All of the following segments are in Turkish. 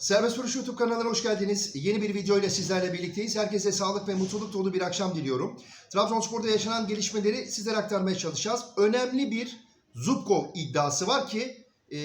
Serbest Vuruş YouTube kanalına hoş geldiniz. Yeni bir video ile sizlerle birlikteyiz. Herkese sağlık ve mutluluk dolu bir akşam diliyorum. Trabzonspor'da yaşanan gelişmeleri sizlere aktarmaya çalışacağız. Önemli bir Zubkov iddiası var ki e,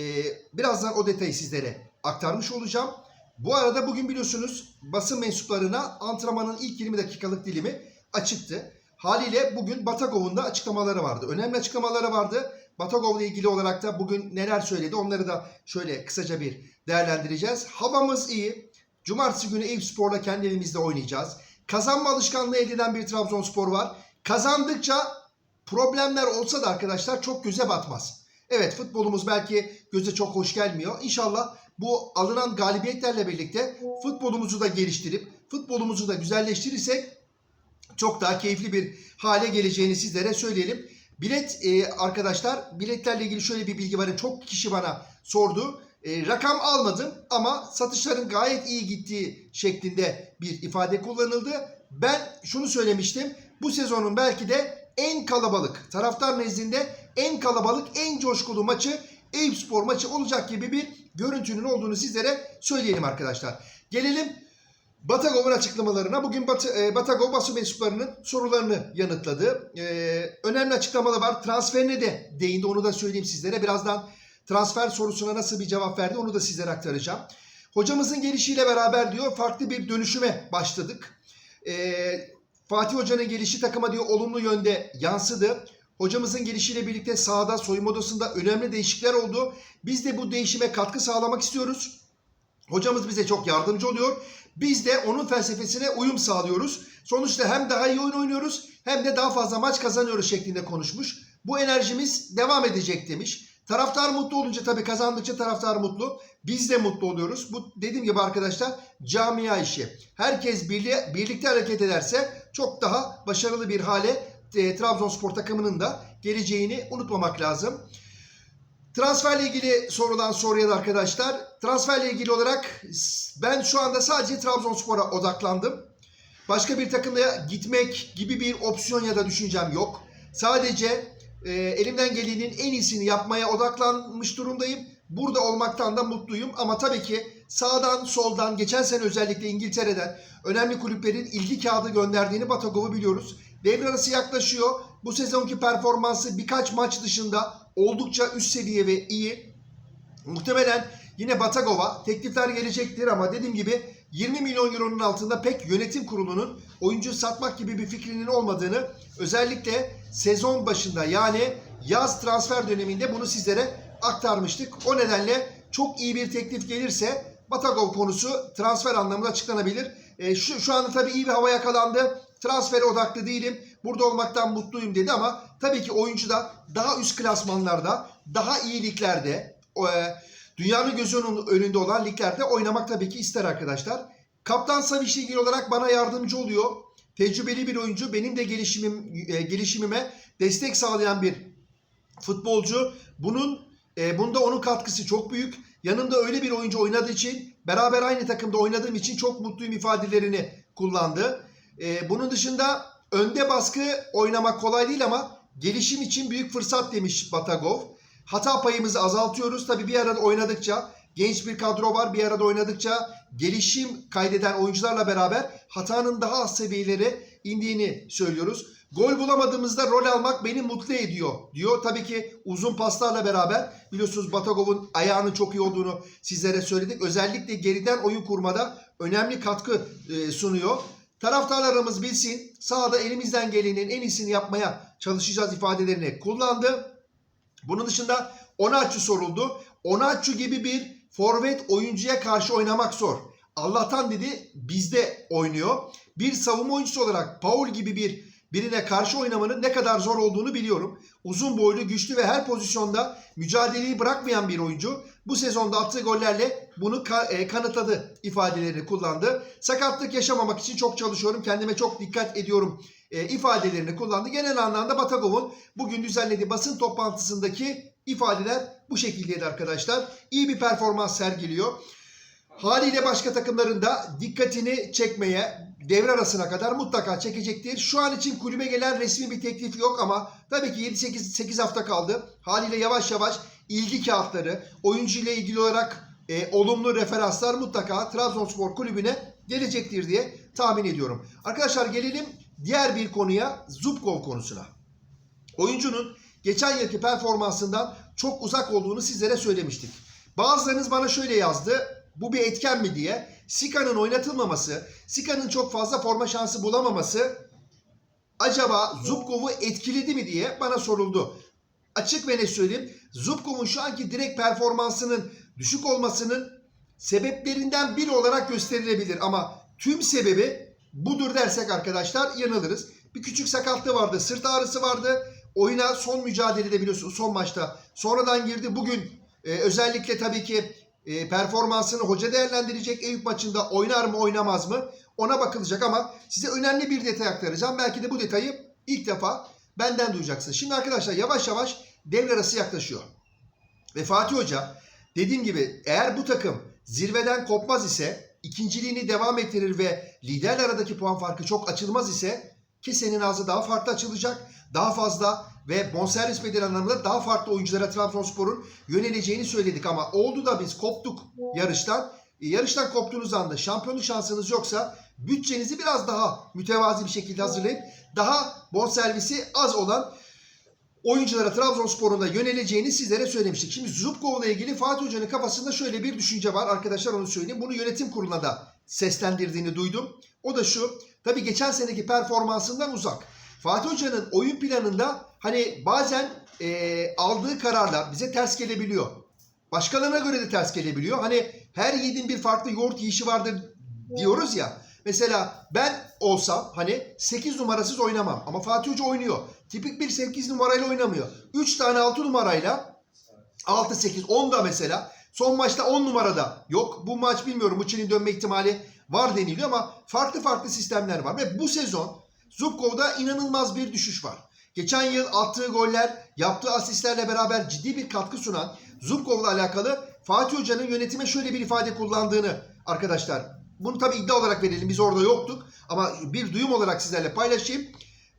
birazdan o detayı sizlere aktarmış olacağım. Bu arada bugün biliyorsunuz basın mensuplarına antrenmanın ilk 20 dakikalık dilimi açıktı. Haliyle bugün Batagov'un da açıklamaları vardı. Önemli açıklamaları vardı. Batagov'la ilgili olarak da bugün neler söyledi onları da şöyle kısaca bir değerlendireceğiz. Havamız iyi. Cumartesi günü Eyüp Spor'la kendi evimizde oynayacağız. Kazanma alışkanlığı elde eden bir Trabzonspor var. Kazandıkça problemler olsa da arkadaşlar çok göze batmaz. Evet futbolumuz belki göze çok hoş gelmiyor. İnşallah bu alınan galibiyetlerle birlikte futbolumuzu da geliştirip futbolumuzu da güzelleştirirsek çok daha keyifli bir hale geleceğini sizlere söyleyelim. Bilet e, arkadaşlar biletlerle ilgili şöyle bir bilgi var. Çok kişi bana sordu. E, rakam almadım ama satışların gayet iyi gittiği şeklinde bir ifade kullanıldı. Ben şunu söylemiştim. Bu sezonun belki de en kalabalık, taraftar nezdinde en kalabalık, en coşkulu maçı Eyüp Spor maçı olacak gibi bir görüntünün olduğunu sizlere söyleyelim arkadaşlar. Gelelim Batagov'un açıklamalarına. Bugün Bat e, Batagov basın mensuplarının sorularını yanıtladı. E, önemli açıklamalar var. Transferine de değindi. Onu da söyleyeyim sizlere. Birazdan transfer sorusuna nasıl bir cevap verdi onu da sizlere aktaracağım. Hocamızın gelişiyle beraber diyor farklı bir dönüşüme başladık. E, Fatih Hoca'nın gelişi takıma diyor olumlu yönde yansıdı. Hocamızın gelişiyle birlikte sahada, soyunma odasında önemli değişiklikler oldu. Biz de bu değişime katkı sağlamak istiyoruz. Hocamız bize çok yardımcı oluyor. Biz de onun felsefesine uyum sağlıyoruz. Sonuçta hem daha iyi oyun oynuyoruz hem de daha fazla maç kazanıyoruz şeklinde konuşmuş. Bu enerjimiz devam edecek demiş. Taraftar mutlu olunca tabii kazandıkça taraftar mutlu. Biz de mutlu oluyoruz. Bu dediğim gibi arkadaşlar camia işi. Herkes birli, birlikte hareket ederse çok daha başarılı bir hale e, Trabzonspor takımının da geleceğini unutmamak lazım. Transferle ilgili sorulan soruya da arkadaşlar. Transferle ilgili olarak ben şu anda sadece Trabzonspor'a odaklandım. Başka bir takımda gitmek gibi bir opsiyon ya da düşüncem yok. Sadece e, elimden gelenin en iyisini yapmaya odaklanmış durumdayım. Burada olmaktan da mutluyum ama tabii ki sağdan soldan geçen sene özellikle İngiltere'den önemli kulüplerin ilgi kağıdı gönderdiğini Batagov'u biliyoruz. Devre arası yaklaşıyor. Bu sezonki performansı birkaç maç dışında oldukça üst seviye ve iyi. Muhtemelen yine Batagova teklifler gelecektir ama dediğim gibi 20 milyon euronun altında pek yönetim kurulunun oyuncu satmak gibi bir fikrinin olmadığını özellikle sezon başında yani yaz transfer döneminde bunu sizlere aktarmıştık. O nedenle çok iyi bir teklif gelirse Batagov konusu transfer anlamında açıklanabilir. E, şu, şu anda tabii iyi bir hava yakalandı. Transfere odaklı değilim. Burada olmaktan mutluyum dedi ama tabii ki oyuncu da daha üst klasmanlarda, daha iyi liglerde, e, dünyanın gözünün önünde olan liglerde oynamak tabii ki ister arkadaşlar. Kaptan Savic'le ilgili olarak bana yardımcı oluyor. Tecrübeli bir oyuncu. Benim de gelişimim e, gelişimime destek sağlayan bir futbolcu. Bunun e, bunda onun katkısı çok büyük. Yanımda öyle bir oyuncu oynadığı için, beraber aynı takımda oynadığım için çok mutluyum ifadelerini kullandı. Bunun dışında önde baskı oynamak kolay değil ama gelişim için büyük fırsat demiş Batagov. Hata payımızı azaltıyoruz. Tabii bir arada oynadıkça genç bir kadro var. Bir arada oynadıkça gelişim kaydeden oyuncularla beraber hatanın daha az seviyelere indiğini söylüyoruz. Gol bulamadığımızda rol almak beni mutlu ediyor diyor. Tabii ki uzun paslarla beraber biliyorsunuz Batagov'un ayağının çok iyi olduğunu sizlere söyledik. Özellikle geriden oyun kurmada önemli katkı e, sunuyor. Taraftarlarımız bilsin sahada elimizden gelenin en iyisini yapmaya çalışacağız ifadelerini kullandı. Bunun dışında Onaçu soruldu. Onaçu gibi bir forvet oyuncuya karşı oynamak zor. Allah'tan dedi bizde oynuyor. Bir savunma oyuncusu olarak Paul gibi bir birine karşı oynamanın ne kadar zor olduğunu biliyorum. Uzun boylu, güçlü ve her pozisyonda mücadeleyi bırakmayan bir oyuncu. Bu sezonda attığı gollerle bunu ka- e, kanıtladı ifadelerini kullandı. Sakatlık yaşamamak için çok çalışıyorum, kendime çok dikkat ediyorum e, ifadelerini kullandı. Genel anlamda Batagov'un bugün düzenlediği basın toplantısındaki ifadeler bu şekildeydi arkadaşlar. İyi bir performans sergiliyor. Haliyle başka takımların da dikkatini çekmeye devre arasına kadar mutlaka çekecektir. Şu an için kulübe gelen resmi bir teklif yok ama tabii ki 7-8 hafta kaldı. Haliyle yavaş yavaş ilgi kağıtları, oyuncu ile ilgili olarak e, olumlu referanslar mutlaka Trabzonspor kulübüne gelecektir diye tahmin ediyorum. Arkadaşlar gelelim diğer bir konuya Zubkov konusuna. Oyuncunun geçen yılki performansından çok uzak olduğunu sizlere söylemiştik. Bazılarınız bana şöyle yazdı. Bu bir etken mi diye. Sika'nın oynatılmaması, Sika'nın çok fazla forma şansı bulamaması acaba Zubkov'u etkiledi mi diye bana soruldu. Açık ve ne söyleyeyim. Zubkov'un şu anki direkt performansının düşük olmasının sebeplerinden biri olarak gösterilebilir. Ama tüm sebebi budur dersek arkadaşlar yanılırız. Bir küçük sakatlığı vardı, sırt ağrısı vardı. Oyuna son mücadelede biliyorsunuz son maçta sonradan girdi. Bugün e, özellikle tabii ki e, performansını hoca değerlendirecek. Eyüp maçında oynar mı oynamaz mı ona bakılacak ama size önemli bir detay aktaracağım. Belki de bu detayı ilk defa benden duyacaksınız. Şimdi arkadaşlar yavaş yavaş devre arası yaklaşıyor. Ve Fatih Hoca dediğim gibi eğer bu takım zirveden kopmaz ise ikinciliğini devam ettirir ve liderle aradaki puan farkı çok açılmaz ise kesenin ağzı daha farklı açılacak. Daha fazla ve bonservis bedeli anlamında daha farklı oyunculara Trabzonspor'un yöneleceğini söyledik ama oldu da biz koptuk yarıştan. E, yarıştan koptuğunuz anda şampiyonluk şansınız yoksa bütçenizi biraz daha mütevazi bir şekilde hazırlayıp daha bonservisi az olan oyunculara Trabzonspor'un da yöneleceğini sizlere söylemiştik. Şimdi Zubkov'la ilgili Fatih Hoca'nın kafasında şöyle bir düşünce var. Arkadaşlar onu söyleyeyim. Bunu yönetim kuruluna da seslendirdiğini duydum. O da şu. Tabii geçen seneki performansından uzak. Fatih Hoca'nın oyun planında hani bazen eee, aldığı kararlar bize ters gelebiliyor. Başkalarına göre de ters gelebiliyor. Hani her yiğidin bir farklı yoğurt yiyişi vardır diyoruz ya. Mesela ben olsam hani 8 numarasız oynamam ama Fatih Hoca oynuyor. Tipik bir 8 numarayla oynamıyor. 3 tane 6 numarayla 6 8 10 da mesela son maçta 10 numarada yok. Bu maç bilmiyorum Uçin'in dönme ihtimali var deniliyor ama farklı farklı sistemler var ve bu sezon Zubkov'da inanılmaz bir düşüş var. Geçen yıl attığı goller, yaptığı asistlerle beraber ciddi bir katkı sunan Zubkov'la alakalı Fatih Hoca'nın yönetime şöyle bir ifade kullandığını arkadaşlar. Bunu tabii iddia olarak verelim. Biz orada yoktuk. Ama bir duyum olarak sizlerle paylaşayım.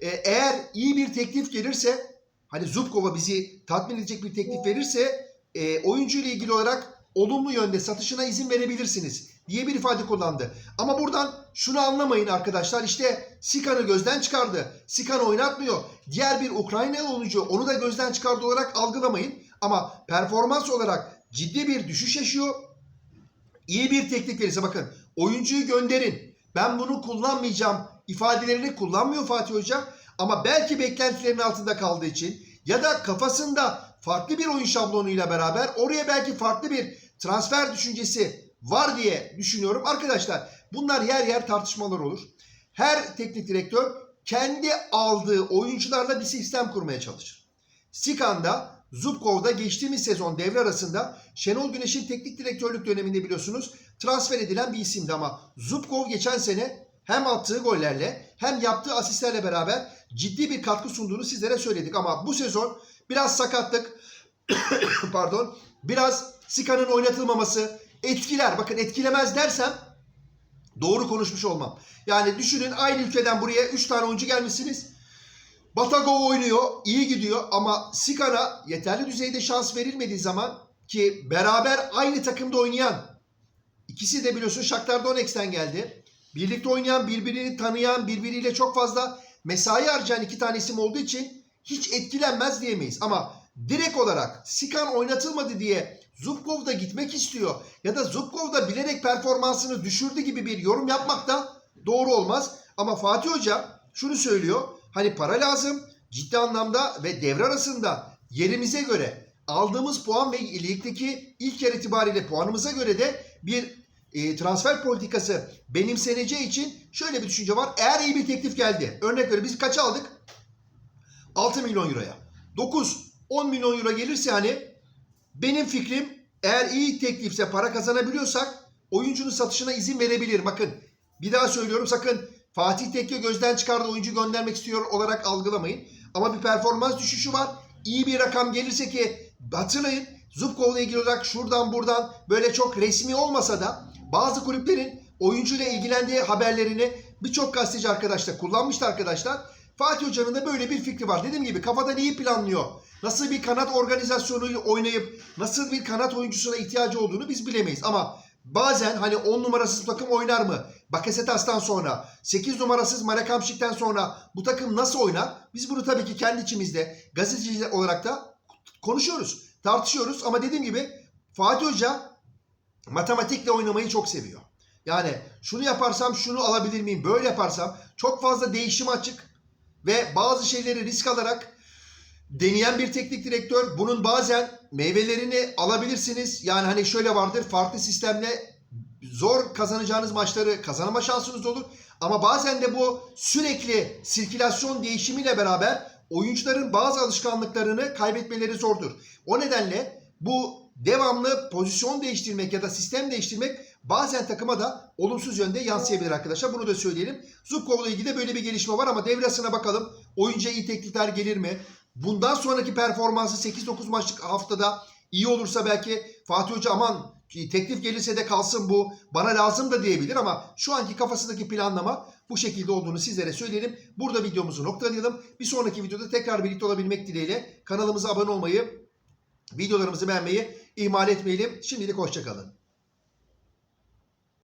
Ee, eğer iyi bir teklif gelirse hani Zubkova bizi tatmin edecek bir teklif verirse e, oyuncu ile ilgili olarak olumlu yönde satışına izin verebilirsiniz diye bir ifade kullandı. Ama buradan şunu anlamayın arkadaşlar işte Sikan'ı gözden çıkardı. Sikan oynatmıyor. Diğer bir Ukraynalı oyuncu onu da gözden çıkardı olarak algılamayın. Ama performans olarak ciddi bir düşüş yaşıyor. İyi bir teklif verirse bakın oyuncuyu gönderin. Ben bunu kullanmayacağım ifadelerini kullanmıyor Fatih Hoca. Ama belki beklentilerin altında kaldığı için ya da kafasında farklı bir oyun şablonuyla beraber oraya belki farklı bir transfer düşüncesi var diye düşünüyorum. Arkadaşlar bunlar yer yer tartışmalar olur. Her teknik direktör kendi aldığı oyuncularla bir sistem kurmaya çalışır. Sikan'da Zubkov'da geçtiğimiz sezon devre arasında Şenol Güneş'in teknik direktörlük döneminde biliyorsunuz transfer edilen bir isimdi ama Zubkov geçen sene hem attığı gollerle hem yaptığı asistlerle beraber ciddi bir katkı sunduğunu sizlere söyledik ama bu sezon biraz sakatlık pardon biraz Sika'nın oynatılmaması etkiler. Bakın etkilemez dersem doğru konuşmuş olmam. Yani düşünün aynı ülkeden buraya 3 tane oyuncu gelmişsiniz. Batagov oynuyor, iyi gidiyor ama Sikan'a yeterli düzeyde şans verilmediği zaman ki beraber aynı takımda oynayan ikisi de biliyorsun Shakhtar Donetsk'ten geldi. Birlikte oynayan, birbirini tanıyan, birbiriyle çok fazla mesai harcayan iki tane isim olduğu için hiç etkilenmez diyemeyiz. Ama direkt olarak Sikan oynatılmadı diye Zubkov da gitmek istiyor ya da Zubkov da bilerek performansını düşürdü gibi bir yorum yapmak da doğru olmaz. Ama Fatih Hoca şunu söylüyor. Hani para lazım ciddi anlamda ve devre arasında yerimize göre aldığımız puan ve ligdeki ilk yer itibariyle puanımıza göre de bir e, transfer politikası benimseneceği için şöyle bir düşünce var. Eğer iyi bir teklif geldi. Örnek veriyorum biz kaça aldık? 6 milyon euroya. 9, 10 milyon euro gelirse hani benim fikrim eğer iyi teklifse para kazanabiliyorsak oyuncunun satışına izin verebilir. Bakın bir daha söylüyorum sakın Fatih Tekke gözden çıkardı oyuncu göndermek istiyor olarak algılamayın. Ama bir performans düşüşü var. İyi bir rakam gelirse ki hatırlayın Zubkov'la ilgili olarak şuradan buradan böyle çok resmi olmasa da bazı kulüplerin oyuncuyla ilgilendiği haberlerini birçok gazeteci arkadaşlar kullanmıştı arkadaşlar. Fatih Hoca'nın da böyle bir fikri var. Dediğim gibi kafadan iyi planlıyor. nasıl bir kanat organizasyonuyla oynayıp nasıl bir kanat oyuncusuna ihtiyacı olduğunu biz bilemeyiz. Ama bazen hani 10 numarasız takım oynar mı? Bakasetas'tan sonra, 8 numarasız Marakamşik'ten sonra bu takım nasıl oynar? Biz bunu tabii ki kendi içimizde gazeteciler olarak da konuşuyoruz, tartışıyoruz. Ama dediğim gibi Fatih Hoca matematikle oynamayı çok seviyor. Yani şunu yaparsam şunu alabilir miyim? Böyle yaparsam çok fazla değişim açık ve bazı şeyleri risk alarak deneyen bir teknik direktör. Bunun bazen meyvelerini alabilirsiniz. Yani hani şöyle vardır farklı sistemle zor kazanacağınız maçları kazanma şansınız da olur. Ama bazen de bu sürekli sirkülasyon değişimiyle beraber oyuncuların bazı alışkanlıklarını kaybetmeleri zordur. O nedenle bu devamlı pozisyon değiştirmek ya da sistem değiştirmek bazen takıma da olumsuz yönde yansıyabilir arkadaşlar. Bunu da söyleyelim. Zubkov'la ilgili de böyle bir gelişme var ama devrasına bakalım. Oyuncuya iyi teklifler gelir mi? Bundan sonraki performansı 8-9 maçlık haftada iyi olursa belki Fatih Hoca aman teklif gelirse de kalsın bu bana lazım da diyebilir ama şu anki kafasındaki planlama bu şekilde olduğunu sizlere söyleyelim. Burada videomuzu noktalayalım. Bir sonraki videoda tekrar birlikte olabilmek dileğiyle kanalımıza abone olmayı, videolarımızı beğenmeyi ihmal etmeyelim. Şimdilik hoşçakalın.